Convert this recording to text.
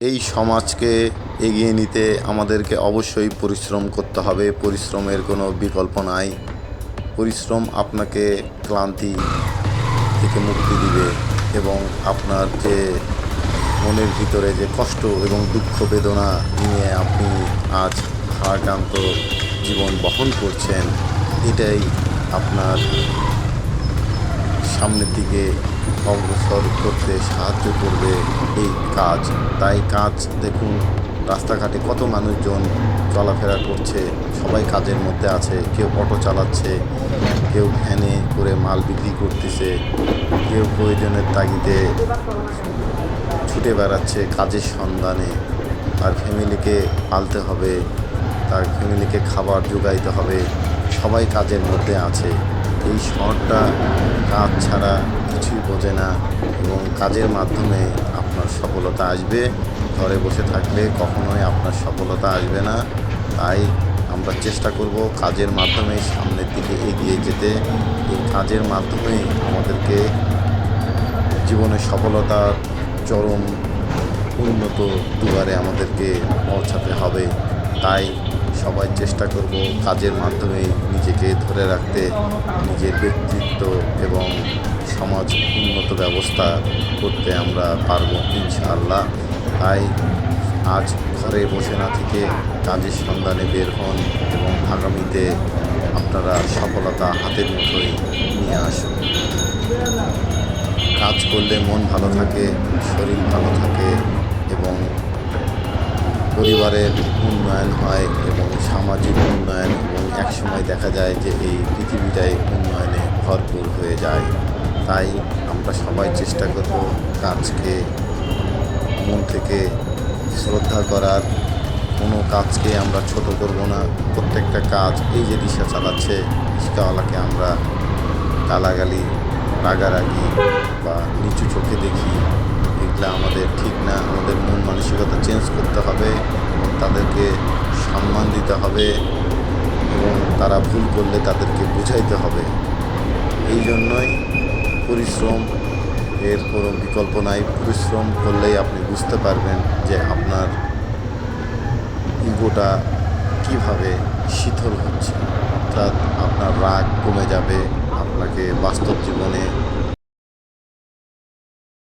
এই সমাজকে এগিয়ে নিতে আমাদেরকে অবশ্যই পরিশ্রম করতে হবে। পরিশ্রমের কোনো বিকল্প নাই। পরিশ্রম আপনাকে ক্লান্তি থেকে মুক্তি দিবে এবং আপনার যে মনের ভিতরে যে কষ্ট এবং দুঃখ বেদনা নিয়ে আপনি আজ ভারাক্রান্ত জীবন বহন করছেন, এটাই আপনার সামনের দিকে অগ্রসর করতে সাহায্য করবে এই কাজ। তাই কাজ দেখুন, রাস্তাঘাটে কত মানুষজন চলাফেরা করছে, সবাই কাজের মধ্যে আছে, কেউ অটো চালাচ্ছে, কেউ ভ্যানে করে মাল বিক্রি করতেছে, কেউ প্রয়োজনের তাগিদে ছুটে বেড়াচ্ছে কাজের সন্ধানে। তার ফ্যামিলিকে পালতে হবে, তার ফ্যামিলিকে খাবার যোগাইতে হবে, সবাই কাজের মধ্যে আছে। এই শহরটা কাজ ছাড়া কিছুই বোঝে না এবং কাজের মাধ্যমে আপনার সফলতা আসবে। ঘরে বসে থাকলে কখনোই আপনার সফলতা আসবে না। তাই আমরা চেষ্টা করব কাজের মাধ্যমে সামনের দিকে এগিয়ে যেতে। এই কাজের মাধ্যমেই আমাদেরকে জীবনে সফলতার চরম উন্নত দুয়ারে আমাদেরকে পৌঁছাতে হবে। তাই সবাই চেষ্টা করব কাজের মাধ্যমে নিজেকে ধরে রাখতে, নিজের ব্যক্তিত্ব এবং সমাজ উন্নত ব্যবস্থা করতে আমরা পারব ইনশাআল্লাহ। তাই আজ ঘরে বসে না থেকে কাজের সন্ধানে বের হন এবং আগামীতে আপনারা সফলতা হাতের মুঠোয় নিয়ে আসুন। কাজ করলে মন ভালো থাকে, শরীর ভালো থাকে এবং পরিবারের উন্নয়ন হয় এবং সামাজিক উন্নয়ন এবং একসময় দেখা যায় যে এই পৃথিবীটাই উন্নয়নে ভরপুর হয়ে যায়। তাই আমরা সবাই চেষ্টা করব কাজকে, মন থেকে শ্রদ্ধা করার। কোনো কাজকে আমরা ছোট করব না। প্রত্যেকটা কাজ এই যে দিশা চালাচ্ছে রিক্সাওয়ালাকে আমরা গালাগালি, রাগারাগি বা নিচু চোখে দেখি। চেঞ্জ করতে হবে এবং তাদেরকে সম্মান দিতে হবে এবং তারা ভুল করলে তাদেরকে বুঝাইতে হবে। এই জন্যই পরিশ্রম এর কোনো বিকল্প নাই। পরিশ্রম করলেই আপনি বুঝতে পারবেন যে আপনার ইগোটা কীভাবে শীতল হচ্ছে। অর্থাৎ আপনার রাগ কমে যাবে, আপনাকে বাস্তব জীবনে